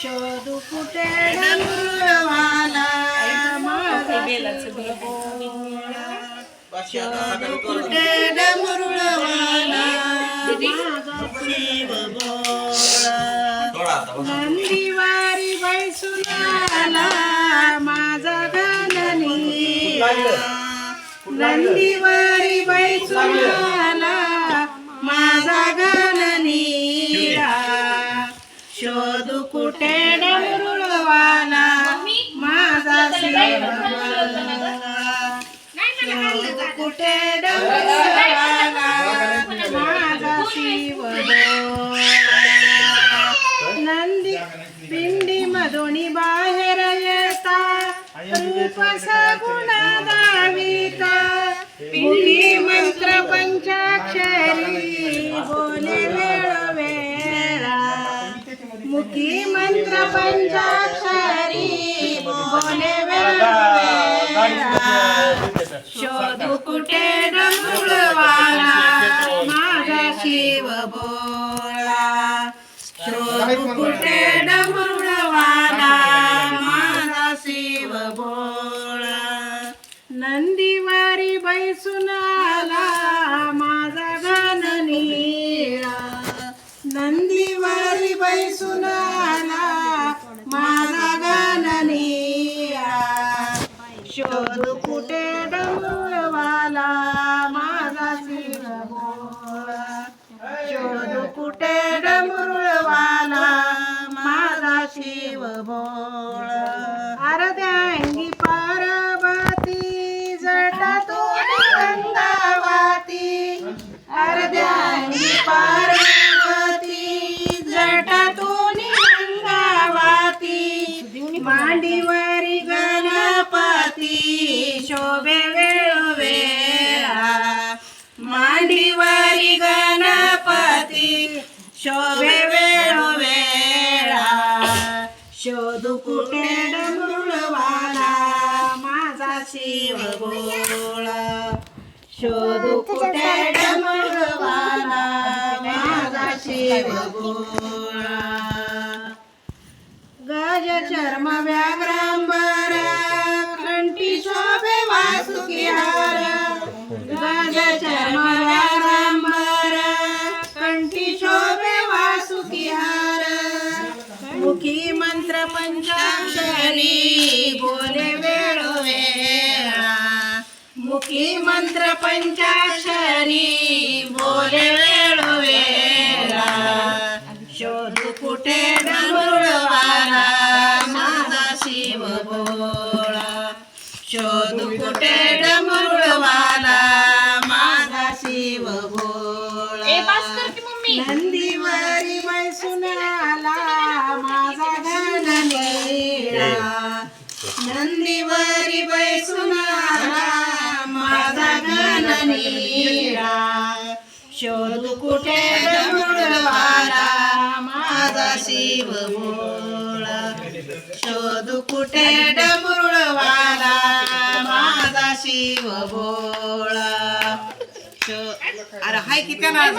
शोधू कुठे शोधू कुठे डमरुळवाला माझा नंदीवारी बैसुनाला माझा गणनी नंदीवारी बैसुनाला माझा गणनी कुठे डमरुळवाला माझा शोधू कुठे डमरुळवाला माझा शिवभोळा नंदी पिंडी मधुनी बाहेर येता. रूप सगुण दाविता. मुखी मंत्र पंचाक्षरी पंचाक्षरी बोले वेळ वेळा. शोधू कुठे डमरुळवाला माझा शिव बोळा. शोधू कुठे डमरुळवाला माझा शिव बोळा. नंदीवारी बैसून आला माझा गान नीळा नंदीवारी बैसून माझा गान शोध कुठे डमरुळवाला माझा शिव शोध कुठे डमरुळवाला माझा शिव बोळा अर्ध्यांगी पार्वती तो गंगावाती. अर्ध्यांगी पार शिव बोळा शोधू कुठे माझा शिव बोळा गज चर्म व्याघ्रांबर. कंठी शोभे वासुकी हार गज चर्म व्याघ्रांबर. कंठी शोभे वासुकी हार मुखी मंत्र पंचाक्षरी. बोले वेळोवेळा मुखी मंत्र पंचाक्षरी बोले वेळोवेळा शोधू कुठे डमरुळवाला माझा शिव बोळा. शोधू कुठे डमरुळवाला माझा शिव भोळा नंदीवरी शिव भोळा शोधू कुठे डबरुळवाला माझा शिव भोळा शो- अरे हाय किती ना